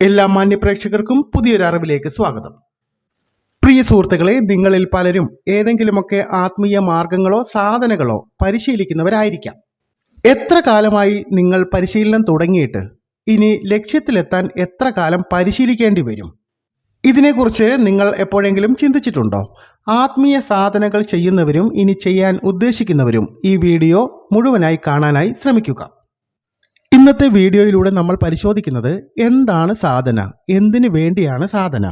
എല്ലാ മാന്യപ്രേക്ഷകർക്കും പുതിയൊരു അറിവിലേക്ക് സ്വാഗതം. പ്രിയ സുഹൃത്തുക്കളെ നിങ്ങളിൽ പലരും ഏതെങ്കിലുമൊക്കെ ആത്മീയ മാർഗങ്ങളോ സാധനങ്ങളോ പരിശീലിക്കുന്നവരായിരിക്കാം. എത്ര കാലമായി നിങ്ങൾ പരിശീലനം തുടങ്ങിയിട്ട്? ഇനി ലക്ഷ്യത്തിലെത്താൻ എത്ര കാലം പരിശീലിക്കേണ്ടി വരും? ഇതിനെക്കുറിച്ച് നിങ്ങൾ എപ്പോഴെങ്കിലും ചിന്തിച്ചിട്ടുണ്ടോ? ആത്മീയ സാധനകൾ ചെയ്യുന്നവരും ഇനി ചെയ്യാൻ ഉദ്ദേശിക്കുന്നവരും ഈ വീഡിയോ മുഴുവനായി കാണാനായി ശ്രമിക്കുക. ഇന്നത്തെ വീഡിയോയിലൂടെ നമ്മൾ പരിശോധിക്കുന്നത് എന്താണ് സാധന? എന്തിനു വേണ്ടിയാണ് സാധന?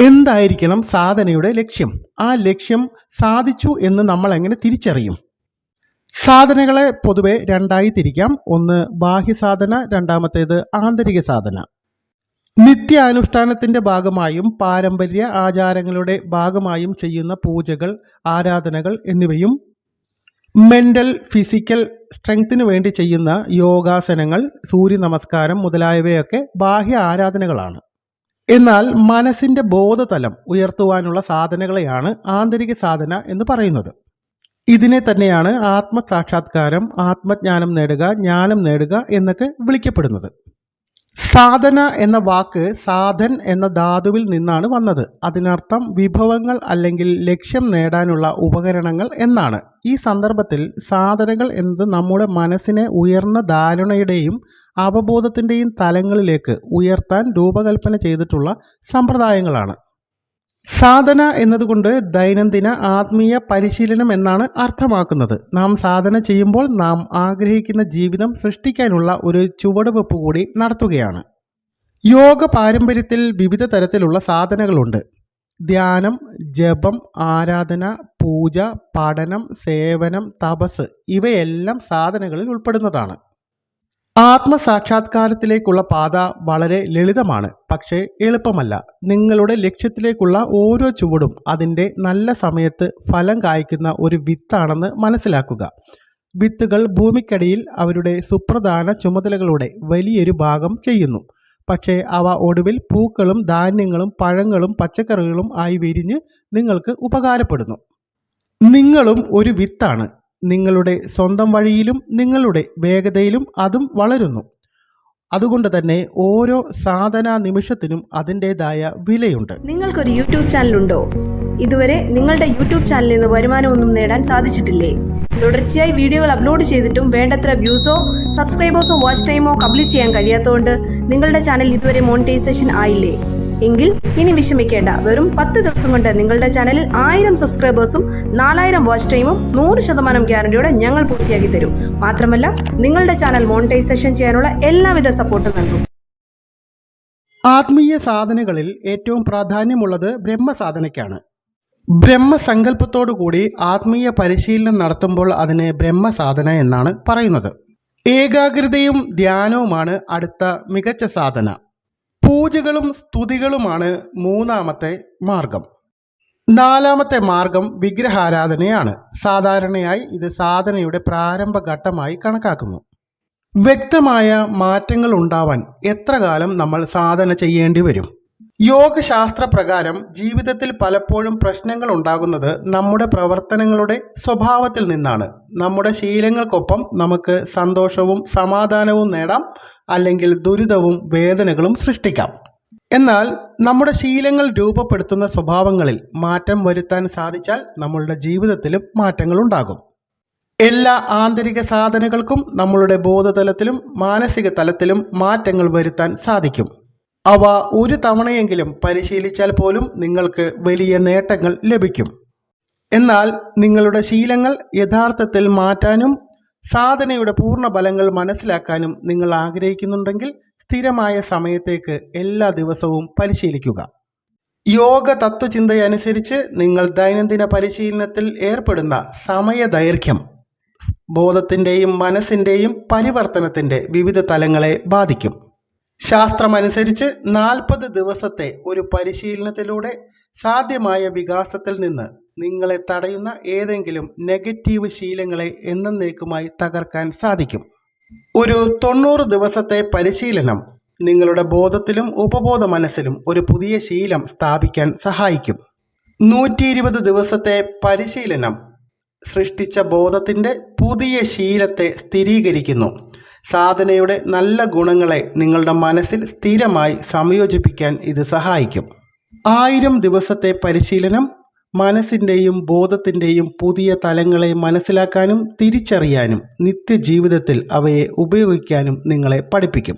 എന്തായിരിക്കണം സാധനയുടെ ലക്ഷ്യം? ആ ലക്ഷ്യം സാധിച്ചു എന്ന് നമ്മൾ എങ്ങനെ തിരിച്ചറിയും? സാധനകളെ പൊതുവെ രണ്ടായി തിരിക്കാം. ഒന്ന് ബാഹ്യ സാധന രണ്ടാമത്തേത് ആന്തരിക സാധന. നിത്യാനുഷ്ഠാനത്തിന്റെ ഭാഗമായും പാരമ്പര്യ ആചാരങ്ങളുടെ ഭാഗമായും ചെയ്യുന്ന പൂജകൾ ആരാധനകൾ എന്നിവയും മെന്റൽ ഫിസിക്കൽ സ്ട്രെങ്തിനു വേണ്ടി ചെയ്യുന്ന യോഗാസനങ്ങൾ സൂര്യ നമസ്കാരം മുതലായവയൊക്കെ ബാഹ്യ ആരാധനകളാണ്. എന്നാൽ മനസ്സിന്റെ ബോധതലം ഉയർത്തുവാനുള്ള സാധനകളെയാണ് ആന്തരിക സാധന എന്ന് പറയുന്നത്. ഇതിനെ തന്നെയാണ് ആത്മസാക്ഷാത്കാരം ആത്മജ്ഞാനം നേടുക ജ്ഞാനം നേടുക എന്നൊക്കെ വിളിക്കപ്പെടുന്നത്. സാധന എന്ന വാക്ക് സാധൻ എന്ന ധാതുവിൽ നിന്നാണ് വന്നത്. അതിനർത്ഥം വിഭവങ്ങൾ അല്ലെങ്കിൽ ലക്ഷ്യം നേടാനുള്ള ഉപകരണങ്ങൾ എന്നാണ്. ഈ സന്ദർഭത്തിൽ സാധനങ്ങൾ എന്നത് നമ്മുടെ മനസ്സിനെ ഉയർന്ന ധാരണയുടെയും അവബോധത്തിന്റെയും തലങ്ങളിലേക്ക് ഉയർത്താൻ രൂപകൽപ്പന ചെയ്തിട്ടുള്ള സമ്പ്രദായങ്ങളാണ്. സാധന എന്നതുകൊണ്ട് ദൈനംദിന ആത്മീയ പരിശീലനം എന്നാണ് അർത്ഥമാക്കുന്നത്. നാം സാധന ചെയ്യുമ്പോൾ നാം ആഗ്രഹിക്കുന്ന ജീവിതം സൃഷ്ടിക്കാനുള്ള ഒരു ചുവടുവെപ്പ് കൂടി നടത്തുകയാണ്. യോഗ പാരമ്പര്യത്തിൽ വിവിധ തരത്തിലുള്ള സാധനകളുണ്ട്. ധ്യാനം ജപം ആരാധന പൂജ പഠനം സേവനം തപസ് ഇവയെല്ലാം സാധനകളിൽ ഉൾപ്പെടുന്നതാണ്. ആത്മസാക്ഷാത്കാരത്തിലേക്കുള്ള പാത വളരെ ലളിതമാണ് പക്ഷേ എളുപ്പമല്ല. നിങ്ങളുടെ ലക്ഷ്യത്തിലേക്കുള്ള ഓരോ ചുവടും അതിന്റെ നല്ല സമയത്ത് ഫലം കായ്ക്കുന്ന ഒരു വിത്താണെന്ന് മനസ്സിലാക്കുക. വിത്തുകൾ ഭൂമിക്കടിയിൽ അവരുടെ സുപ്രധാന ചുമതലകളുടെ വലിയൊരു ഭാഗം ചെയ്യുന്നു. പക്ഷേ അവ ഒടുവിൽ പൂക്കളും ധാന്യങ്ങളും പഴങ്ങളും പച്ചക്കറികളും ആയി വിരിഞ്ഞ് നിങ്ങൾക്ക് ഉപകാരപ്പെടുന്നു. നിങ്ങളും ഒരു വിത്താണ്. നിങ്ങളുടെ സ്വന്തം വഴിയിലും നിങ്ങളുടെ വേഗതയിലും അതും വളരുന്നു. അതുകൊണ്ട് തന്നെ ഓരോ സാധന നിമിഷത്തിനും അതിന്റെതായ വിലയുണ്ട്. നിങ്ങൾക്കൊരു യൂട്യൂബ് ചാനൽ ഉണ്ടോ ഇതുവരെ നിങ്ങളുടെ യൂട്യൂബ് ചാനലിൽ നിന്ന് വരുമാനമൊന്നും നേടാൻ സാധിച്ചിട്ടില്ലേ? തുടർച്ചയായി വീഡിയോകൾ അപ്ലോഡ് ചെയ്തിട്ടും വേണ്ടത്ര വ്യൂസോ സബ്സ്ക്രൈബേഴ്സോ വാച്ച് ടൈമോ കംപ്ലീറ്റ് ചെയ്യാൻ കഴിയാത്തതുകൊണ്ട് നിങ്ങളുടെ ചാനൽ ഇതുവരെ മോണിറ്റൈസേഷൻ ആയില്ലേ? എങ്കിൽ ഇനി വിഷമിക്കേണ്ട. വെറും പത്ത് ദിവസം കൊണ്ട് നിങ്ങളുടെ ചാനലിൽ ആയിരം സബ്സ്ക്രൈബേഴ്സും നാലായിരം വാച്ച് ടൈമും നൂറ് ശതമാനം ഗ്യാരണ്ടിയോടെ ഞങ്ങൾ പൂർത്തിയാക്കി തരും. മാത്രമല്ല നിങ്ങളുടെ ചാനൽ മോണിറ്റൈസേഷൻ ചെയ്യാനുള്ള എല്ലാവിധ സപ്പോർട്ടും നൽകും. ആത്മീയ സാധനകളിൽ ഏറ്റവും പ്രാധാന്യമുള്ളത് ബ്രഹ്മസാധനയ്ക്കാണ്. ബ്രഹ്മസങ്കല്പത്തോടുകൂടി ആത്മീയ പരിശീലനം നടത്തുമ്പോൾ അതിനെ ബ്രഹ്മസാധന എന്നാണ് പറയുന്നത്. ഏകാഗ്രതയും ധ്യാനവുമാണ് അടുത്ത മികച്ച സാധന. പൂജകളും സ്തുതികളുമാണ് മൂന്നാമത്തെ മാർഗം. നാലാമത്തെ മാർഗം വിഗ്രഹാരാധനയാണ്. സാധാരണയായി ഇത് സാധനയുടെ പ്രാരംഭ ഘട്ടമായി കണക്കാക്കുന്നു. വ്യക്തമായ മാറ്റങ്ങൾ ഉണ്ടാവാൻ എത്ര കാലം നമ്മൾ സാധന ചെയ്യേണ്ടി വരും? യോഗശാസ്ത്ര പ്രകാരം ജീവിതത്തിൽ പലപ്പോഴും പ്രശ്നങ്ങൾ ഉണ്ടാകുന്നത് നമ്മുടെ പ്രവർത്തനങ്ങളുടെ സ്വഭാവത്തിൽ നിന്നാണ്. നമ്മുടെ ശീലങ്ങൾക്കൊപ്പം നമുക്ക് സന്തോഷവും സമാധാനവും നേടാം അല്ലെങ്കിൽ ദുരിതവും വേദനകളും സൃഷ്ടിക്കാം. എന്നാൽ നമ്മുടെ ശീലങ്ങൾ രൂപപ്പെടുത്തുന്ന സ്വഭാവങ്ങളിൽ മാറ്റം വരുത്താൻ സാധിച്ചാൽ നമ്മളുടെ ജീവിതത്തിലും മാറ്റങ്ങൾ ഉണ്ടാകും. എല്ലാ ആന്തരിക സാധനകൾക്കും നമ്മളുടെ ബോധതലത്തിലും മാനസിക തലത്തിലും മാറ്റങ്ങൾ വരുത്താൻ സാധിക്കും. അവ ഒരു തവണയെങ്കിലും പരിശീലിച്ചാൽ പോലും നിങ്ങൾക്ക് വലിയ നേട്ടങ്ങൾ ലഭിക്കും. എന്നാൽ നിങ്ങളുടെ ശീലങ്ങൾ യഥാർത്ഥത്തിൽ മാറ്റാനും സാധനയുടെ പൂർണ ഫലങ്ങൾ മനസ്സിലാക്കാനും നിങ്ങൾ ആഗ്രഹിക്കുന്നുണ്ടെങ്കിൽ സ്ഥിരമായ സമയത്തേക്ക് എല്ലാ ദിവസവും പരിശീലിക്കുക. യോഗ തത്വചിന്തയനുസരിച്ച് നിങ്ങൾ ദൈനംദിന പരിശീലനത്തിൽ ഏർപ്പെടുന്ന സമയദൈർഘ്യം ബോധത്തിന്റെയും മനസ്സിന്റെയും പരിവർത്തനത്തിന്റെ വിവിധ തലങ്ങളെ ബാധിക്കും. ശാസ്ത്രമനുസരിച്ച് നാൽപ്പത് ദിവസത്തെ ഒരു പരിശീലനത്തിലൂടെ സാധ്യമായ വികാസത്തിൽ നിന്ന് നിങ്ങളെ തടയുന്ന ഏതെങ്കിലും നെഗറ്റീവ് ശീലങ്ങളെ എന്നേക്കുമായി തകർക്കാൻ സാധിക്കും. ഒരു തൊണ്ണൂറ് ദിവസത്തെ പരിശീലനം നിങ്ങളുടെ ബോധത്തിലും ഉപബോധ മനസ്സിലും ഒരു പുതിയ ശീലം സ്ഥാപിക്കാൻ സഹായിക്കും. നൂറ്റി ഇരുപത് ദിവസത്തെ പരിശീലനം സൃഷ്ടിച്ച ബോധത്തിന്റെ പുതിയ ശീലത്തെ സ്ഥിരീകരിക്കുന്നു. സാധനയുടെ നല്ല ഗുണങ്ങളെ നിങ്ങളുടെ മനസ്സിൽ സ്ഥിരമായി സംയോജിപ്പിക്കാൻ ഇത് സഹായിക്കും. ആയിരം ദിവസത്തെ പരിശീലനം മനസ്സിന്റെയും ബോധത്തിന്റെയും പുതിയ തലങ്ങളെ മനസ്സിലാക്കാനും തിരിച്ചറിയാനും നിത്യജീവിതത്തിൽ അവയെ ഉപയോഗിക്കാനും നിങ്ങളെ പഠിപ്പിക്കും.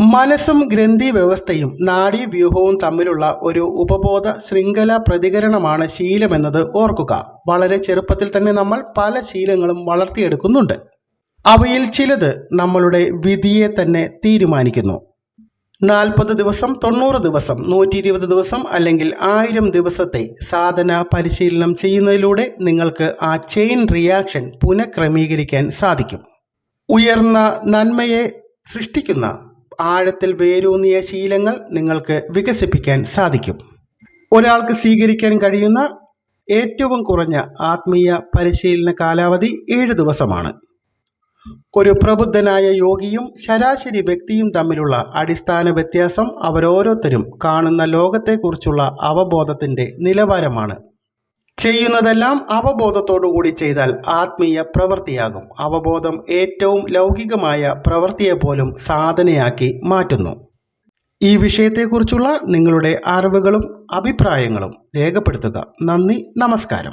മനസ്സും ഗ്രന്ഥി വ്യവസ്ഥയും നാഡീവ്യൂഹവും തമ്മിലുള്ള ഒരു ഉപബോധ ശൃംഖല പ്രതികരണമാണ് ശീലമെന്നത് ഓർക്കുക. വളരെ ചെറുപ്പത്തിൽ തന്നെ നമ്മൾ പല ശീലങ്ങളും വളർത്തിയെടുക്കുന്നുണ്ട്. അവയിൽ ചിലത് നമ്മളുടെ വിധിയെ തന്നെ തീരുമാനിക്കുന്നു. നാൽപ്പത് ദിവസം തൊണ്ണൂറ് ദിവസം നൂറ്റി ഇരുപത് ദിവസം അല്ലെങ്കിൽ ആയിരം ദിവസത്തെ സാധന പരിശീലനം ചെയ്യുന്നതിലൂടെ നിങ്ങൾക്ക് ആ ചെയിൻ റിയാക്ഷൻ പുനഃക്രമീകരിക്കാൻ സാധിക്കും. ഉയർന്ന നന്മയെ സൃഷ്ടിക്കുന്ന ആഴത്തിൽ വേരൂന്നിയ ശീലങ്ങൾ നിങ്ങൾക്ക് വികസിപ്പിക്കാൻ സാധിക്കും. ഒരാൾക്ക് സ്വീകരിക്കാൻ കഴിയുന്ന ഏറ്റവും കുറഞ്ഞ ആത്മീയ പരിശീലന കാലാവധി ഏഴ് ദിവസമാണ്. ഒരു പ്രബുദ്ധനായ യോഗിയും ശരാശരി വ്യക്തിയും തമ്മിലുള്ള അടിസ്ഥാന വ്യത്യാസം അവരോരോരുത്തരും കാണുന്ന ലോകത്തെക്കുറിച്ചുള്ള അവബോധത്തിന്റെ നിലവാരമാണ്. ചെയ്യുന്നതെല്ലാം അവബോധത്തോടുകൂടി ചെയ്താൽ ആത്മീയ പ്രവൃത്തിയാകും. അവബോധം ഏറ്റവും ലൗകികമായ പ്രവൃത്തിയെ പോലും സാധനയാക്കി മാറ്റുന്നു. ഈ വിഷയത്തെക്കുറിച്ചുള്ള നിങ്ങളുടെ അറിവുകളും അഭിപ്രായങ്ങളും രേഖപ്പെടുത്തുക. നന്ദി നമസ്കാരം.